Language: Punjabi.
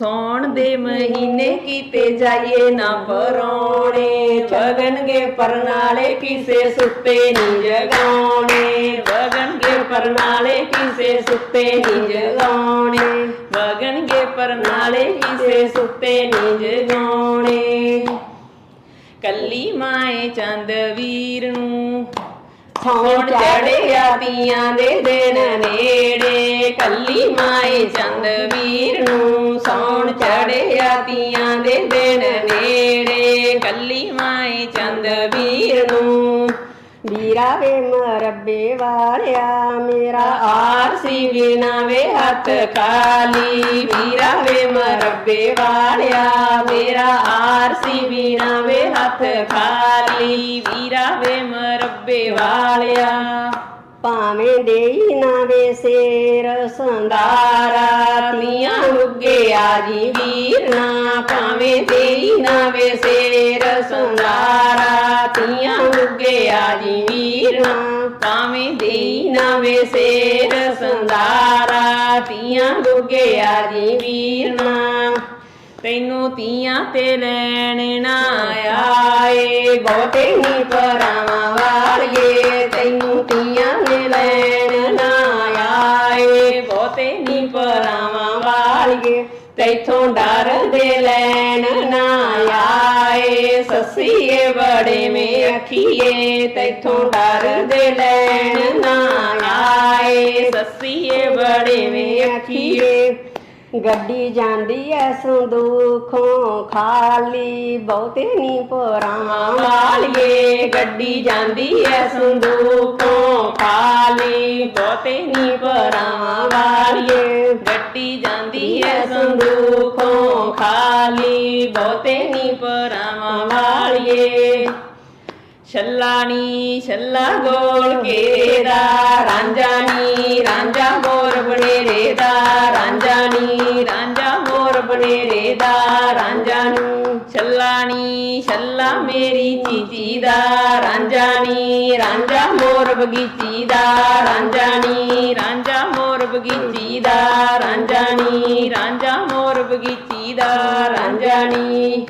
ਸੌਣ ਦੇ ਮਹੀਨੇ ਕੀਤੇ ਜਾਈਏ ਨਾ ਪਰੌਣੇ, ਵਗਣਗੇ ਪਰਨਾਲੇ ਕਿਸੇ ਸੁੱਤੇ ਨਹੀਂ ਜਗਾਉਣੇ। ਵਗਣਗੇ ਪਰਨਾਲੇ ਕਿਸੇ ਸੁੱਤੇ ਨਹੀਂ ਜਗਾਉਣੇ। ਵਗਣਗੇ ਪਰਨਾਲੇ ਕਿਸੇ ਸੁੱਤੇ ਨਹੀਂ ਜਗਾਉਣੇ। ਕੱਲੀ ਮਾਏ ਚੰਦ ਵੀਰ ਨੂੰ ਸੌਣ ਚੜਿਆ ਤੀਆਂ ਦੇ ਦਿਨ ਨੇੜੇ। ਕੱਲੀ ਮਾਏ ਚੰਦ ਵੀਰ ਨੂੰ ਤੀਆਂ ਦੇ ਦਿਨ ਨੇੜੇ ਕੱਲੀ ਮਾਏ ਚੰਦ ਵੀਰ ਨੂੰ। ਵੀਰਾ ਵੇ ਮਰਬੇ ਵਾਲਿਆ ਮੇਰਾ ਆਰਸੀ ਬਿਨਾ ਵੇ ਹੱਥ ਖਾਲੀ। ਵੀਰਾ ਵੇ ਮਰਬੇ ਵਾਲਿਆ ਮੇਰਾ ਆਰਸੀ ਬਿਨਾ ਵੇ ਹੱਥ ਖਾਲੀ। ਵੀਰਾ ਵੇ ਮਰਬੇ ਵਾਲਿਆ ਭਾਵੇਂ ਦੇਈ ਨਾ ਵੇ ਸੇਰ ਸੰਦਾਰਾ ਉੱਗੇ ਆਜੀ ਵੀਰਨਾ ਭਾਵੇਂ ਦੇਈ ਨਾ ਵੇ ਸੇਰ ਤੀਆਂ ਤੀਆਂ ਉੱਗੇ ਆਜੀ ਵੀਰਨਾ ਭਾਵੇਂ ਦੇਈ ਨਾ ਵੇ ਸੇਰ ਸੰਦਾਰਾ ਤੀਆਂ ਉੱਗੇ ਆਜੀ ਵੀਰਨਾ ਤੈਨੂੰ ਤੀਆਂ ਤੇ ਲੈਣ ਨਾ ਆਏ, ਬਹੁਤੇ ਨਹੀਂ ਪਰਾਵਾਂ ਵਾਲੀਏ। ਤੈਨੂੰ ਤੀਆਂ ਨੇ ਲੈਣ ਨਾ ਆਏ, ਬਹੁਤੇ ਹੀ ਪਰਾਵਾਂ ਵਾਲੀਏ। ਤੈਥੋਂ ਡਰਦੇ ਲੈਣ ਨਾ ਆਏ। ਸੱਸੀਏ ਬੜੇ ਮੇ ਅਖੀਏ, ਤੈਥੋਂ ਡਰਦੇ ਲੈਣ ਨਾ ਆਏ। ਸੱਸੀਏ ਬੜੇ ਮੇ ਅਖੀਏ। ਗੱਡੀ ਜਾਂਦੀ ਐ ਸੰਦੂਖੋਂ ਖਾਲੀ, ਬਹੁਤੇ ਨਹੀਂ ਪਰਾਂ ਵਾਲੀਏ। ਗੱਡੀ ਜਾਂਦੀ ਐ ਸੰਦੂਕੋਂ ਖਾਲੀ, ਬਹੁਤੇ ਨੀ ਪਰਾਂ ਵਾਲੀਏ। ਗੱਡੀ ਜਾਂਦੀ ਐ ਸੰਦੂਕੋਂ ਖਾਲੀ ਬਹੁਤੇ ਨੀ ਪਰਾਂ ਵਾਲੀਏ ਛੱਲਾਣੀ ਛੱਲਾ ਗੋਲ ਕੇ ਦਾ ਰਾਂਝਾਨੀ ਰਾਂਝਾ ਮੋਰ ਬਨੇਰੇ ਦਾ ਰਾਂਝਾਨੀ ਰਾਂਝਾ ਮੋਰ ਬਨੇਰੇ ਦਾ ਰਾਂਝਾਨੀ ਛੱਲਾਣੀ ਛੱਲਾ ਮੇਰੀ ਚੀਚੀ ਦਾ ਰਾਂਝਾਨੀ ਰਾਂਝਾ ਮੋਰ ਬਗੀਚੀ ਦਾ ਰਾਂਝਾਨੀ ਰਾਂਝਾ ਮੋਰ ਬਗੀਚੀ ਦਾ ਰਾਂਝਾਨੀ